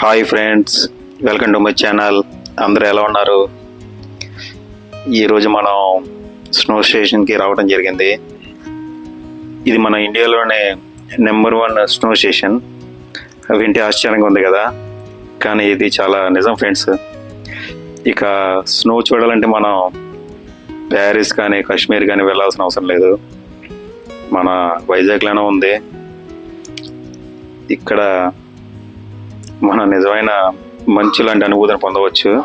Hi friends welcome to my channel. అందరూ ఎలా ఉన్నారు? ఈరోజు మనం స్నో స్టేషన్కి రావడం జరిగింది. ఇది మన ఇండియాలోనే నెంబర్ వన్ స్నో స్టేషన్. వింటే ఆశ్చర్యంగా ఉంది కదా? కానీ ఇది చాలా నిజం ఫ్రెండ్స్. ఇక స్నో చూడాలంటే మనం ప్యారిస్ కానీ కాశ్మీర్ కానీ వెళ్ళాల్సిన అవసరం లేదు. మన వైజాగ్లోనే ఉంది. ఇక్కడ మన నిజమైన మంచి లాంటి అనుభూతిని పొందవచ్చు.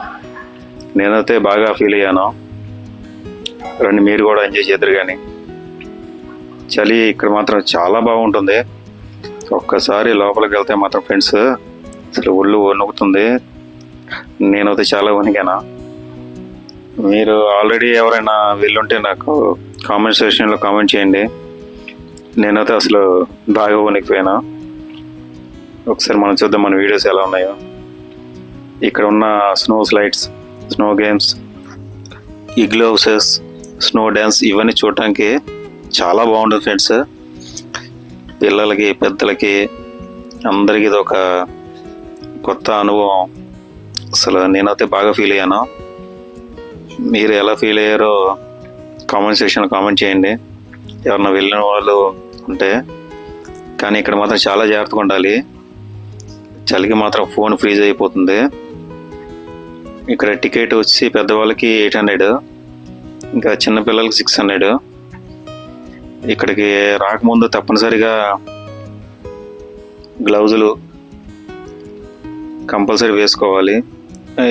నేనైతే బాగా ఫీల్ అయ్యాను. రండి మీరు కూడా ఎంజాయ్ చేద్దరు కానీ చలి ఇక్కడ మాత్రం చాలా బాగుంటుంది. ఒక్కసారి లోపలికి వెళ్తే మాత్రం ఫ్రెండ్స్ అసలు ఒళ్ళు వణుకుతుంది. నేనైతే చాలా వణికాను. మీరు ఆల్రెడీ ఎవరైనా వెళ్ళుంటే నాకు కామెంట్ సెక్షన్లో కామెంట్ చేయండి. నేనైతే అసలు బాగా వణికిపోయాను. ఒకసారి మనం చూద్దాం మన వీడియోస్ ఎలా ఉన్నాయో. ఇక్కడ ఉన్న snow slides snow games igloo houses snow dance ఇవన్నీ చూడటానికి చాలా బాగుంటుంది ఫ్రెండ్స్. పిల్లలకి పెద్దలకి అందరికీ ఇది ఒక కొత్త అనుభవం. అసలు నేనైతే బాగా ఫీల్ అయ్యాను. మీరు ఎలా ఫీల్ అయ్యారో కామెంట్ సెక్షన్లో కామెంట్ చేయండి. ఎవరన్నా వెళ్ళిన వాళ్ళు ఉంటే. కానీ ఇక్కడ మాత్రం చాలా జాగ్రత్తగా ఉండాలి. చలికి మాత్రం ఫోన్ ఫ్రీజ్ అయిపోతుంది. ఇక్కడ టికెట్ వచ్చి పెద్దవాళ్ళకి ఎయిట్ హండ్రెడ్ ఇంకా చిన్నపిల్లలకి సిక్స్ హండ్రెడ్. ఇక్కడికి రాకముందు తప్పనిసరిగా గ్లౌజులు కంపల్సరీ వేసుకోవాలి.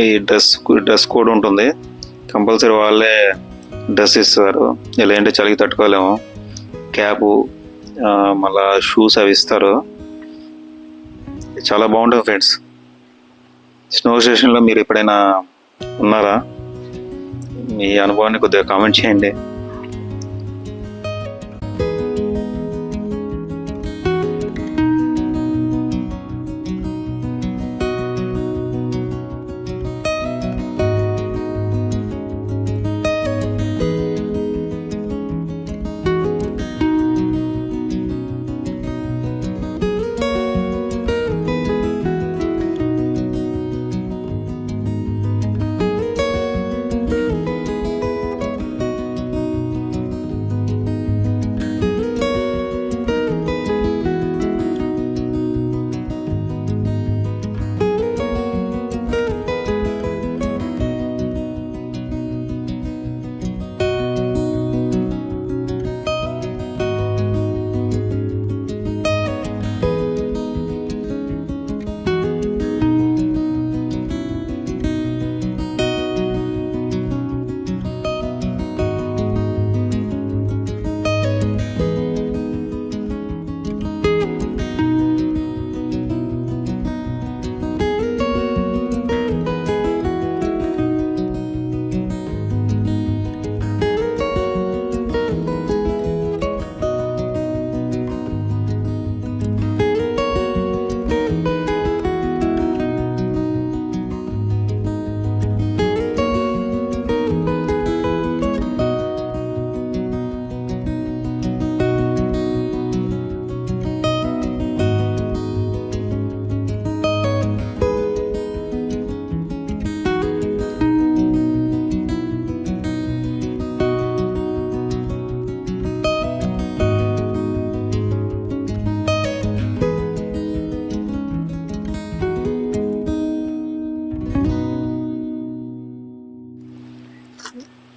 ఈ డ్రెస్ డ్రెస్ కోడ్ ఉంటుంది. కంపల్సరీ వాళ్ళే డ్రెస్ ఇస్తారు. లేదంటే చలికి తట్టుకోలేము. క్యాపు మళ్ళా షూస్ అవి ఇస్తారు. చాలా బాగుంటుంది ఫ్రెండ్స్. స్నో స్టేషన్లో మీరు ఎప్పుడైనా ఉన్నారా? మీ అనుభవాన్ని కొద్దిగా కామెంట్ చేయండి.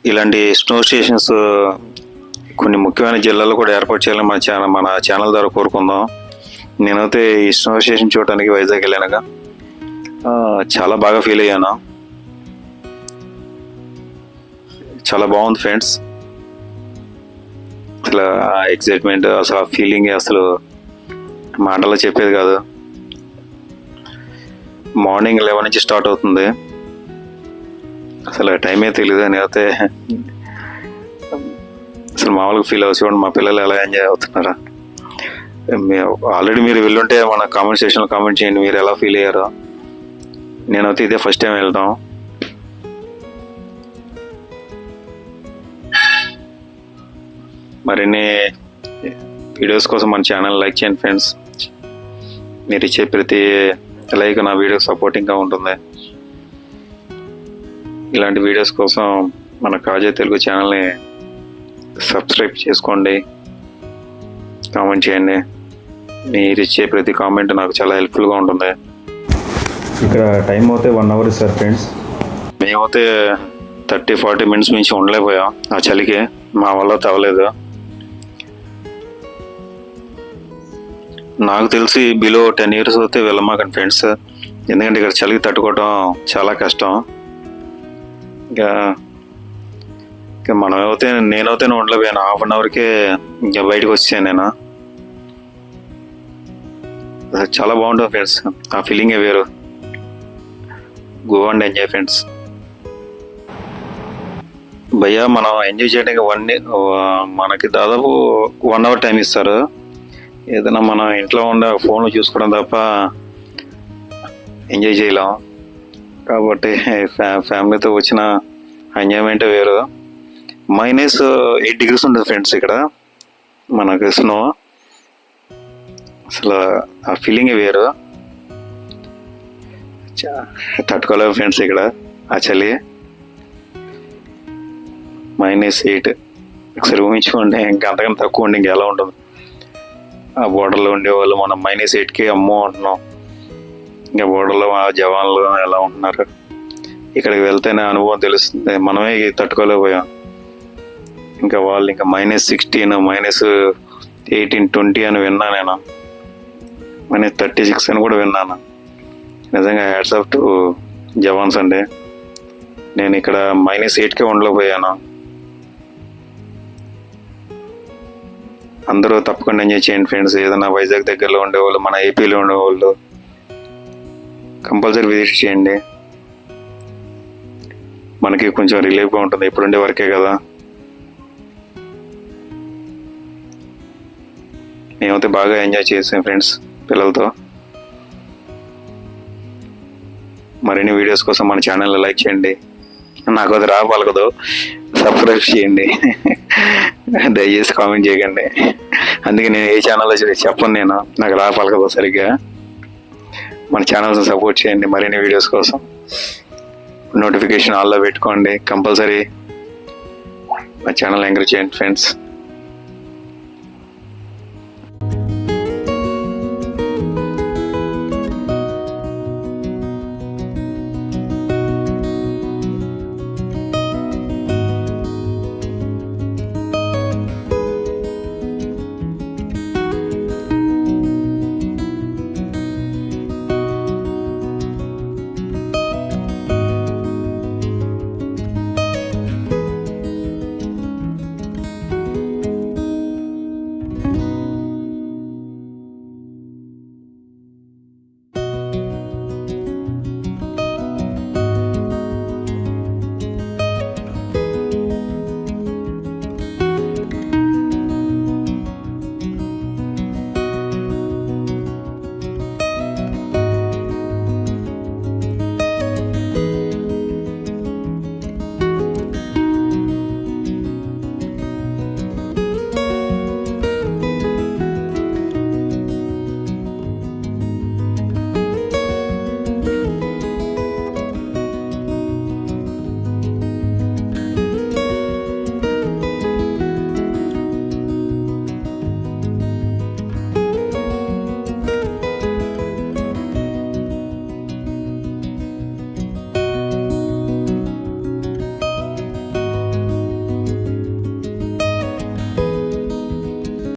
ఇలాంటి స్నో స్టేషన్స్ కొన్ని ముఖ్యమైన జిల్లాల్లో కూడా ఏర్పాటు చేయాలని మన ఛానల్ మన ఛానల్ ద్వారా కోరుకుందాం. నేనైతే ఈ స్నో స్టేషన్ చూడటానికి వైజాగ్ వెళ్ళానుగా. చాలా బాగా ఫీల్ అయ్యాను. చాలా బాగుంది ఫ్రెండ్స్ అసలు ఆ ఎక్సైట్మెంట్ అసలు ఆ ఫీలింగ్ అసలు మాటల్లో చెప్పేది కాదు. మార్నింగ్ లెవెన్ నుంచి స్టార్ట్ అవుతుంది. అసలు టైమే తెలియదు నేనైతే అసలు మామూలుగా ఫీల్ అవ్వచ్చు చూడండి మా పిల్లలు ఎలా ఎంజాయ్ అవుతున్నారా? ఆల్రెడీ మీరు వెళ్ళుంటే మన కామెంట్ సెక్షన్లో కామెంట్ చేయండి మీరు ఎలా ఫీల్ అయ్యారో. నేనైతే ఇదే ఫస్ట్ టైం వెళ్దాం. మరిన్ని వీడియోస్ కోసం మన ఛానల్ లైక్ చేయండి ఫ్రెండ్స్ మీరు ఇచ్చే ప్రతి లైక్ నా వీడియో సపోర్టింగ్గా ఉంటుంది. ఇలాంటి వీడియోస్ కోసం మన కాజా తెలుగు ఛానల్ని సబ్స్క్రైబ్ చేసుకోండి. కామెంట్ చేయండి. మీరు ఇచ్చే ప్రతి కామెంట్ నాకు చాలా హెల్ప్ఫుల్గా ఉంటుంది. ఇక్కడ టైం అయితే వన్ అవర్ ఇస్తారు ఫ్రెండ్స్. మేమైతే థర్టీ ఫార్టీ మినిట్స్ మించి ఉండలేకపోయాం. ఆ చలికి మా వల్ల తవ్వలేదు. నాకు తెలిసి బిలో టెన్ ఇయర్స్ అయితే వెళ్ళమాకండి ఫ్రెండ్స్. ఎందుకంటే ఇక్కడ చలికి తట్టుకోవడం చాలా కష్టం. ఇంకా ఇంకా మనమైతే నేనైతే ఉండలేకపోయాను. హాఫ్ అన్ అవర్కే ఇంకా బయటకు వచ్చాను నేను. చాలా బాగుంటుంది ఫ్రెండ్స్ ఆ ఫీలింగే వేరు. గో అండ్ ఎంజాయ్ ఫ్రెండ్స్ భయ్యా మనం ఎంజాయ్ చేయడానికి వన్ మనకి దాదాపు వన్ అవర్ టైం ఇస్తారు. ఏదైనా మనం ఇంట్లో ఉండే ఫోన్లో చూసుకోవడం తప్ప ఎంజాయ్ చేయలేం. కాబట్టి ఫ్యా ఫ్యామిలీతో వచ్చిన ఎంజాయ్మెంట్ వేరు. మైనస్ ఎయిట్ డిగ్రీస్ ఉంటుంది ఫ్రెండ్స్ ఇక్కడ. మనకు స్నో. అసలు ఆ ఫీలింగ్ వేరు. తట్టుకోలేము ఫ్రెండ్స్ ఇక్కడ ఆ చలి. Minus eight. ఒకసారి ఊహించుకోండి ఇంకా అంతకన్నా తక్కువ ఉండి ఇంకా ఎలా ఉంటుంది? ఆ బోర్డర్లో ఉండేవాళ్ళు మనం మైనస్ ఎయిట్కి అమ్మో అంటున్నాం. ఇంకా బోర్డర్లో ఆ జవాన్లు ఎలా ఉంటున్నారు? ఇక్కడికి వెళ్తేనే అనుభవం తెలుస్తుంది. మనమే తట్టుకోలేకపోయాం. ఇంకా వాళ్ళు ఇంకా minus sixteen minus eighteen twenty అని విన్నా నేను. మైనస్ థర్టీ సిక్స్ అని కూడా విన్నాను. నిజంగా హ్యాట్స్ ఆఫ్ టు జవాన్స్ అండి. నేను ఇక్కడ మైనస్ ఎయిట్కే ఉండలేకపోయాను. అందరూ తప్పకుండా ఎంజాయ్ చేయండి ఫ్రెండ్స్ ఏదైనా వైజాగ్ దగ్గరలో ఉండేవాళ్ళు మన ఏపీలో ఉండేవాళ్ళు కంపల్సరీ విజిట్ చేయండి. మనకి కొంచెం రిలీఫ్గా ఉంటుంది. ఎప్పుడుండే వరకే కదా. మేమైతే బాగా ఎంజాయ్ చేసాం ఫ్రెండ్స్ పిల్లలతో. మరిన్ని వీడియోస్ కోసం మన ఛానల్ లైక్ చేయండి. నాకు అది రా సబ్స్క్రైబ్ చేయండి. దయచేసి కామెంట్ చేయకండి. అందుకే నేను ఏ ఛానల్లో చెప్పను నేను. నాకు రా సరిగ్గా. మన ఛానల్స్ సపోర్ట్ చేయండి. మరిన్ని వీడియోస్ కోసం నోటిఫికేషన్ ఆల్లో పెట్టుకోండి. కంపల్సరీ మా ఛానల్ ఎంకరేజ్ చేయండి ఫ్రెండ్స్